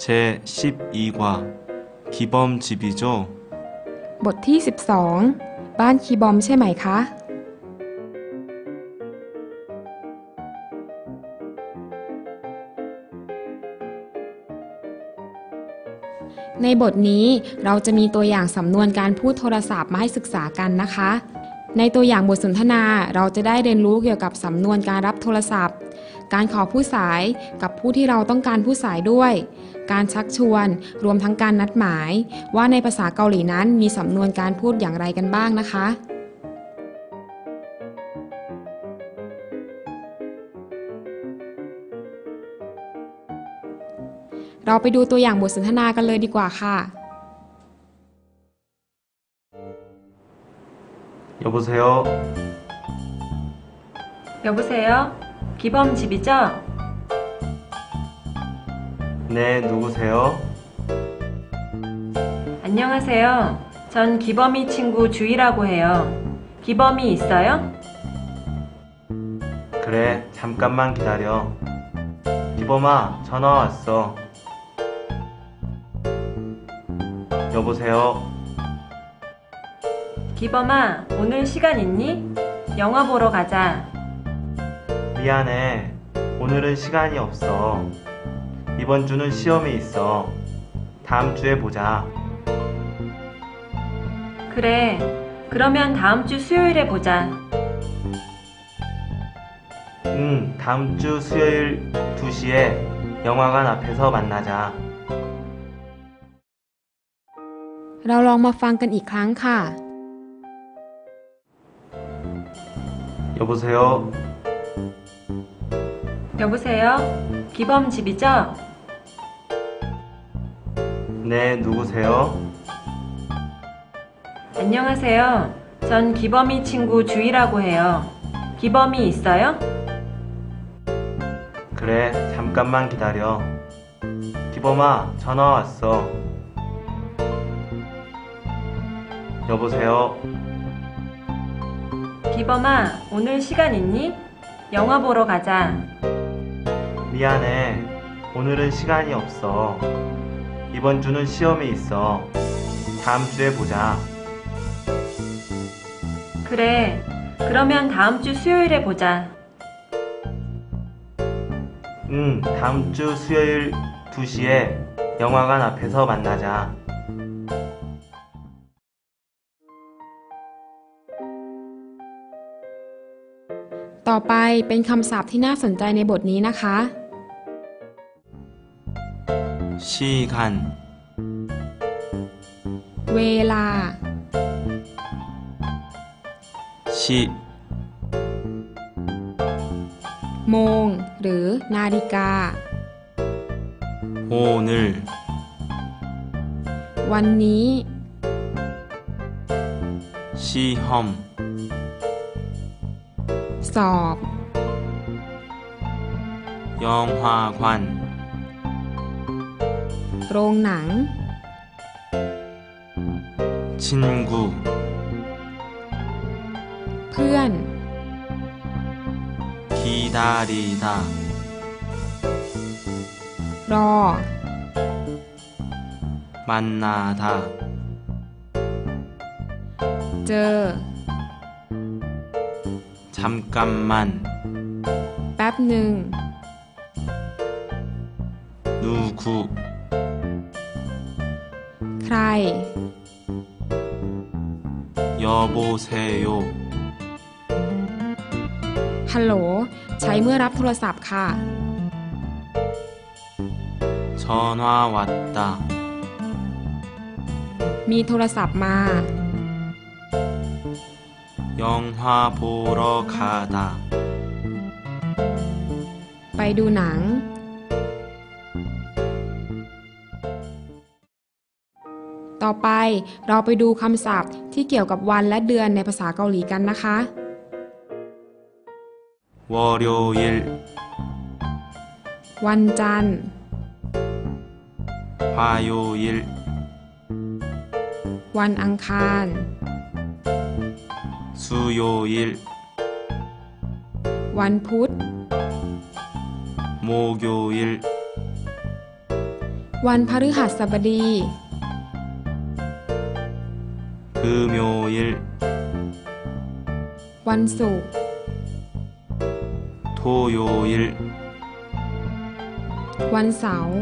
제 12과 기범집이죠. บทที่ 12 บ้านคีบอมใช่ไหมคะ ในบทนี้เราจะมีตัวอย่างสำนวนการพูดโทรศัพท์มาให้ศึกษากันนะคะ ในตัวอย่างบทสนทนาเราจะได้เรียนรู้เกี่ยวกับสำนวนการรับโทรศัพท์ การขอผู้สายกับผู้ที่เราต้องการผู้สายด้วย การชักชวน รวมทั้งการนัดหมาย ว่าในภาษาเกาหลีนั้นมีสำนวนการพูดอย่างไรกันบ้างนะคะ เราไปดูตัวอย่างบทสนทนากันเลยดีกว่าค่ะ 여보세요. 여보세요? 기범 집이죠? 네, 누구세요? 안녕하세요. 전 기범이 친구 주희라고 해요. 기범이 있어요? 그래, 잠깐만 기다려. 기범아, 전화 왔어. 여보세요. 기범아, 오늘 시간 있니? 영화 보러 가자. 미안해. 오늘은 시간이 없어. 이번 주는 시험이 있어. 다음 주에 보자. 그래. 그러면 다음 주 수요일에 보자. 응, 다음 주 수요일 2시에 영화관 앞에서 만나자. เราลองมาฟังกันอีกครั้งค่ะ 여보세요. 여보세요? 기범 집이죠? 네, 누구세요? 안녕하세요. 전 기범이 친구 주희라고 해요. 기범이 있어요? 그래, 잠깐만 기다려. 기범아, 전화 왔어. 여보세요. 기범아, 오늘 시간 있니? 영화 보러 가자. 미안해. 오늘은 시간이 없어. 이번 주는 시험이 있어. 다음 주에 보자. 그래. 그러면 다음 주 수요일에 보자. 응, 다음 주 수요일 2시에 영화관 앞에서 만나자. ต่อไปเป็นคำศัพท์ที่น่าสนใจในบทนี้นะคะ 시간, เวลา 시, โมง หรือนาฬิกา 오늘, วันนี้ 시험, สอบ 영화관, โรงหนัง 친구, เพื่อน 기다리다, รอ 만나다, เจอ ทำกรรมมัน แป๊บหนึ่ง นูคุ ใคร ยอโบเซโย ฮัลโหล ใช้เมื่อรับโทรศัพท์ค่ะ ชอนวาวัตตา มีโทรศัพท์มา 영화 보러 가다, ไปดูหนัง ต่อไปเราไปดูคำศัพท์ที่เกี่ยวกับวันและเดือนในภาษาเกาหลีกันนะคะ 월요일, วันจันทร์ 화요일, วันอังคาร 수요일, วันพุธ 목요일, วันพฤหัสบดี 금요일, วันศุกร์ 토요일, วันเสาร์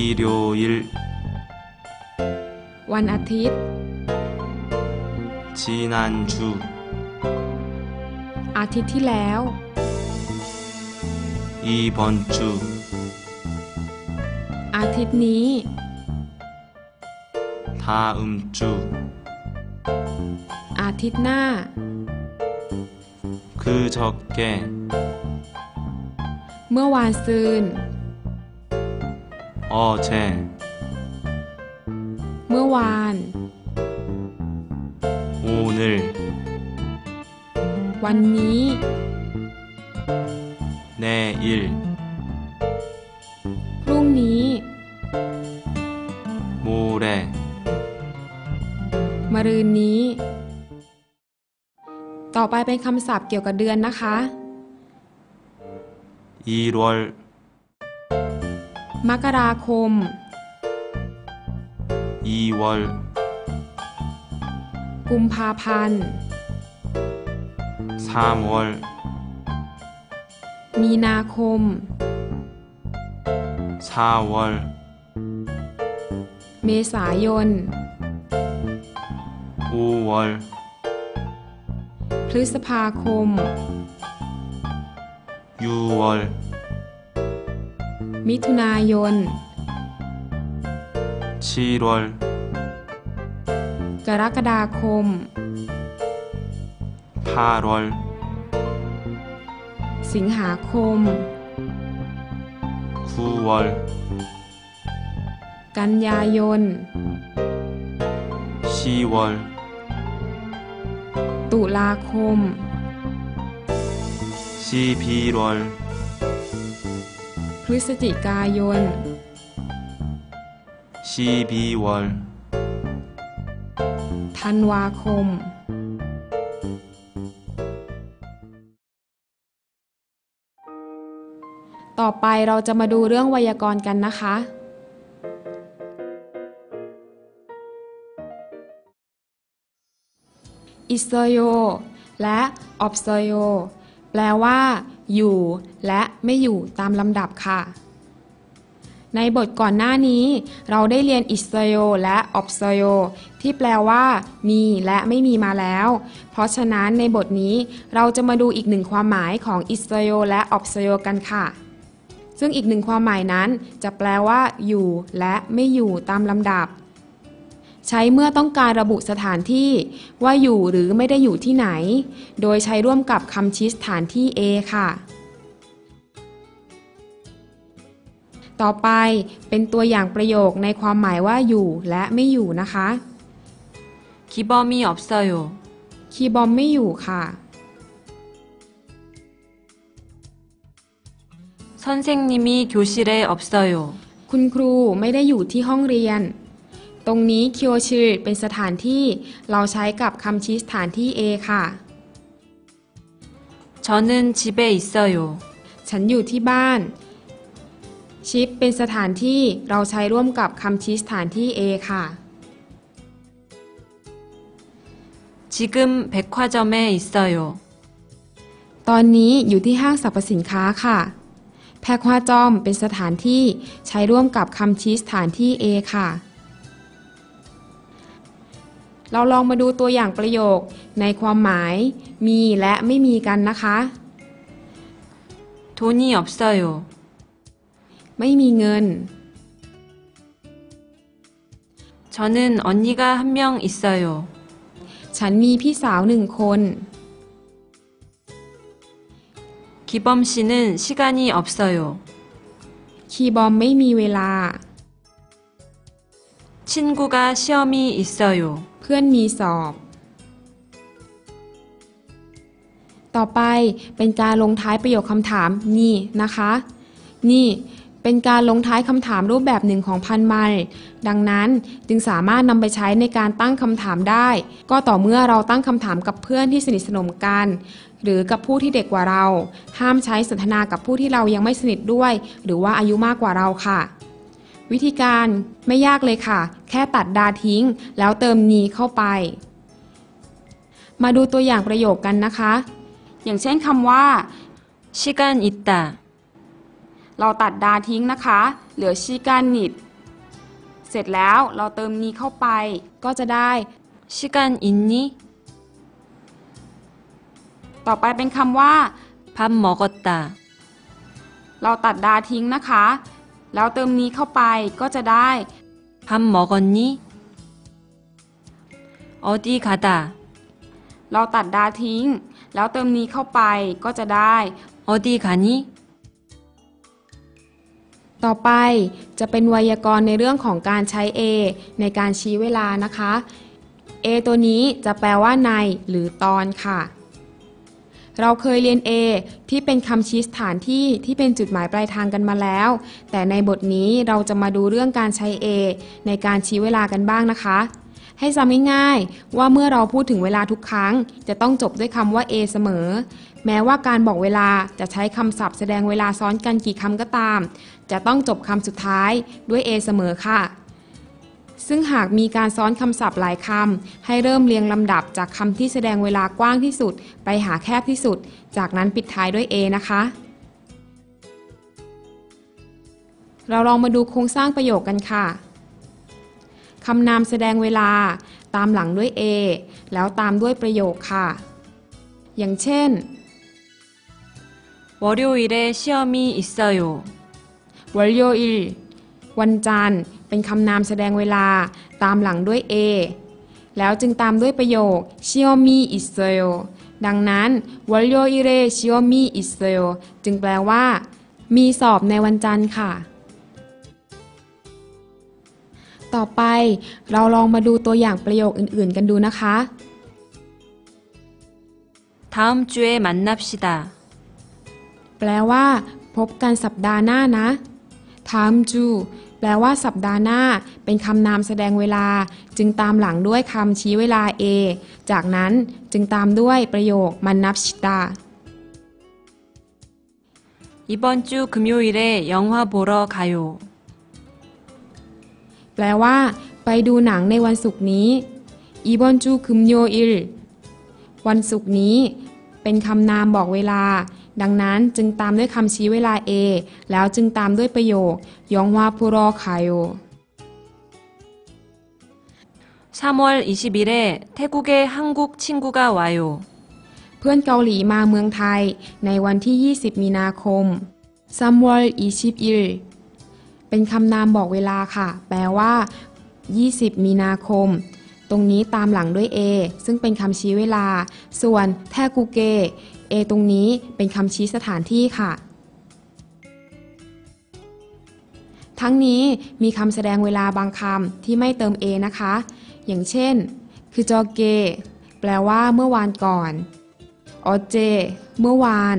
일요일, วันอาทิตย์ 지난주, อาทิตย์ที่แล้ว 이번 주, อาทิตย์นี้ 다음 주, อาทิตย์หน้า 그저께, เมื่อวานซืน 어제, เมื่อวาน วันนี้แน่อิลพรุ่งนี้มูเรมรืนนี้ ต่อไปเป็นคำศัพท์เกี่ยวกับเดือนนะคะอีรอลมกราคมอีวอลกุมภาพันธ์ 3월, มีนาคม 4월, เมษายน 5월, พฤษภาคม 6월, มิถุนายน 7월, กรกฎาคม 8월, สิงหาคม 9월, กันยายน 10월, ตุลาคม 11월, พฤศจิกายน 12월, ธันวาคม ต่อไปเราจะมาดูเรื่องไวยากรณ์กันนะคะ อิสโยและออบโซโยแปลว่า อยู่ และไม่อยู่ตามลำดับค่ะ ในบทก่อนหน้านี้ เราได้เรียนอิสโยและออบโซโยที่แปลว่า มีและไม่มีมาแล้ว เพราะฉะนั้นในบทนี้เราจะมาดูอีกหนึ่งความหมายของอิสโยและออบโซโยกันค่ะ ซึ่งอีกหนึ่งความหมายนั้นจะแปลว่า อยู่และไม่อยู่ตามลำดับ ใช้เมื่อต้องการระบุสถานที่ ว่าอยู่หรือไม่ได้อยู่ที่ไหน โดยใช้ร่วมกับคำชี้สถานที่ A ค่ะ ต่อไปเป็นตัวอย่างประโยคในความหมายว่าอยู่และไม่อยู่นะคะคีบอมมีออบเซโยคีบอมไม่อยู่ค่ะ 선생님이 교실에 없어요. คุณครูไม่ได้อยู่ที่ห้องเรียน ตรงนี้คิโอชิเป็นสถานที่เราใช้กับคำชี้สถานที่ A ค่ะ 저는 집에 있어요. ฉันอยู่ที่บ้าน ชิปเป็นสถานที่เราใช้ร่วมกับคำชี้สถานที่ A ค่ะ 지금 백화점에 있어요. ตอนนี้อยู่ที่ห้างสรรพสินค้าค่ะ แพคฮวาจอมเป็นสถานที่ใช้ร่วมกับคำชี้สถานที่ A ค่ะ เราลองมาดูตัวอย่างประโยคในความหมาย มีและไม่มีกันนะคะ 돈이 없어요. ไม่มีเงิน 저는 언니가 한 명 있어요. ฉันมีพี่สาวหนึ่งคน 기범 씨는 시간이 없어요. คีย์บอมไม่มีเวลา 친구가 시험이 있어요. เพื่อนมีสอบ ต่อไปเป็นการลงท้ายประโยคคำถาม นี่นะคะ นี่ เป็นการลงท้ายคำถามรูปแบบหนึ่งของพันไมล์ดังนั้นจึงสามารถนำไปใช้ในการตั้งคำถามได้ ก็ต่อเมื่อเราตั้งคำถามกับเพื่อนที่สนิทสนมกัน หรือกับผู้ที่เด็กกว่าเรา ห้ามใช้สนทนากับผู้ที่เรายังไม่สนิทด้วย หรือว่าอายุมากกว่าเราค่ะ วิธีการไม่ยากเลยค่ะ แค่ตัดดาทิ้ง แล้วเติมนีเข้าไป มาดูตัวอย่างประโยคกันนะคะ อย่างเช่นคำว่า 시간 있다. เราตัดดาทิ้งนะคะ เหลือชิกานิดเสร็จแล้วเราเติมนี้เข้าไป ก็จะได้ชิกานอินนี้ต่อไปเป็นคำว่าพัมมอกตาเราตัดดาทิ้งนะคะ แล้วเติมนี้เข้าไปก็จะได้พัมมอกนี้อดีคาตาเราตัดดาทิ้ง แล้วเติมนี้เข้าไปก็จะได้อดีคานี้ ต่อไปจะเป็นไวยากรณ์ในเรื่องของการใช้ A ในการชี้เวลานะคะ A ตัวนี้จะแปลว่าในหรือตอนค่ะ เราเคยเรียน A ที่เป็นคำชี้สถานที่ที่เป็นจุดหมายปลายทางกันมาแล้ว แต่ในบทนี้เราจะมาดูเรื่องการใช้ A ในการชี้เวลากันบ้างนะคะ ให้จำง่ายๆว่าเมื่อเราพูดถึงเวลาทุกครั้ง จะต้องจบด้วยคำว่า A เสมอ แม้ว่าการบอกเวลาจะใช้คำศัพท์แสดงเวลาซ้อนกันกี่คำก็ตาม จะต้องจบคำสุดท้ายด้วย A เสมอค่ะ ซึ่งหากมีการซ้อนคำศัพท์หลายคำให้เริ่มเรียงลำดับจากคำที่แสดงเวลากว้างที่สุด ไปหาแคบที่สุด จากนั้นปิดท้ายด้วย A นะคะเราลองมาดูโครงสร้างประโยคกันค่ะ คำนามแสดงเวลาตามหลังด้วย A แล้วตามด้วยประโยคค่ะ อย่างเช่น 월요일에 시험이 있어요. วันโยอิลวันจันทร์เป็นคำนามแสดงเวลาตามหลังด้วย A แล้วจึงตามด้วยประโยคชิโอมีอิสโยดังนั้นวันโยอิเรชิโอมีอิสโยจึงแปลว่า มีสอบในวันจันทร์ค่ะ ต่อไปเราลองมาดูตัวอย่างประโยคอื่นๆกันดูนะคะ 다음 주에 만납시다. แปลว่า พบกันสัปดาห์หน้านะทามจูแปลว่าสัปดาห์หน้า เป็นคำนามแสดงเวลา จึงตามหลังด้วยคำชี้เวลา A จากนั้นจึงตามด้วยประโยคมันนับชิตา 이번 주 금요일에 영화 보러 가요. แปลว่า ไปดูหนังในวันศุกร์นี้อีบอนจูคึมโยอิลวันศุกร์นี้ เป็นคำนามบอกเวลา ดังนั้นจึงตามด้วยคำชี้เวลา A แล้วจึงตามด้วยประโยคยองวาพูรอคายโย 3월 20일에 태국에 한국 친구가 와요. เพื่อนเกาหลีมาเมืองไทยในวันที่ 20 มีนาคมซัมวอลอีชิปอิล เป็นคำนามบอกเวลาค่ะ แปลว่า 20 มีนาคม ตรงนี้ตามหลังด้วย A ซึ่งเป็นคำชี้เวลา ส่วนแทกูเก A ตรงนี้เป็นคำชี้สถานที่ค่ะ ทั้งนี้มีคำแสดงเวลาบางคำที่ไม่เติม A นะคะ อย่างเช่น คือจอเก แปลว่าเมื่อวานก่อนออเจ เมื่อวาน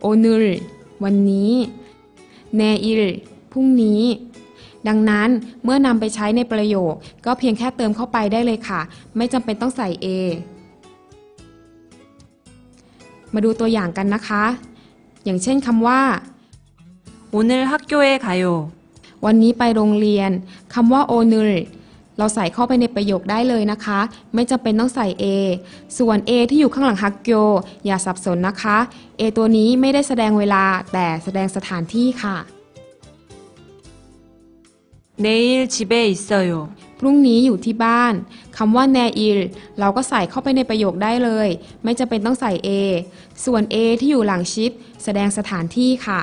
โอนุลวันนี้ เนอิล รุ่งนี้ ดังนั้นเมื่อนำไปใช้ในประโยค ก็เพียงแค่เติมเข้าไปได้เลยค่ะ ไม่จำเป็นต้องใส่ A มาดูตัวอย่างกันนะคะ อย่างเช่นคำว่า 오늘 학교에 가요. วันนี้ไปโรงเรียนคำว่าโอนุลเราใส่เข้าไปในประโยคได้เลยนะคะ ไม่จำเป็นต้องใส่ A ส่วน A ที่อยู่ข้างหลังฮักโยอย่าสับสนนะคะ A ตัวนี้ไม่ได้แสดงเวลาแต่แสดงสถานที่ค่ะ 내일 집에 있어요. พรุ่งนี้อยู่ที่บ้านคำว่าแนอิลเราก็ใส่เข้าไปในประโยคได้เลย ไม่จำเป็นต้องใส่ A ส่วน A ที่อยู่หลังชิป แสดงสถานที่ค่ะ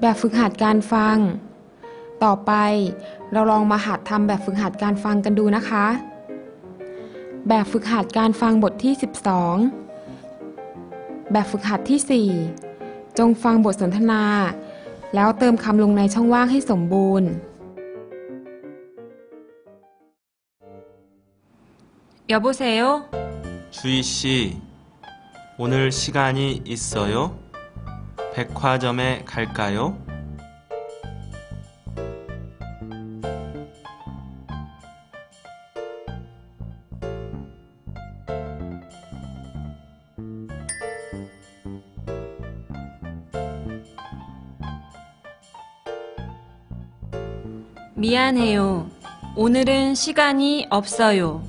แบบฝึกหัดการฟัง ต่อไปเราลองมาหัดทำแบบฝึกหัดการฟังกันดูนะคะ แบบฝึกหัดการฟังบทที่ 12 แบบฝึกหัดที่ 4 จงฟังบทสนทนา แล้วเติมคำลงในช่องว่างให้สมบูรณ์ 여보세 요? 주희 씨, 오늘 시간이 있어 요? 백화점에 갈까 요? 미안해요. 오늘은 시간이 없어요.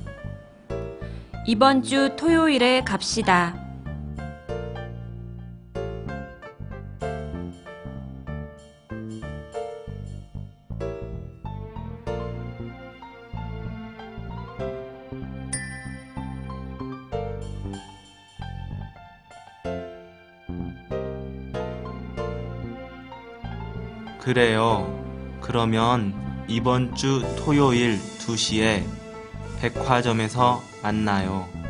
이번 주 토요일에 갑시다. 그래요. 그러면 이번 주 토요일 2시에 백화점에서 만나요.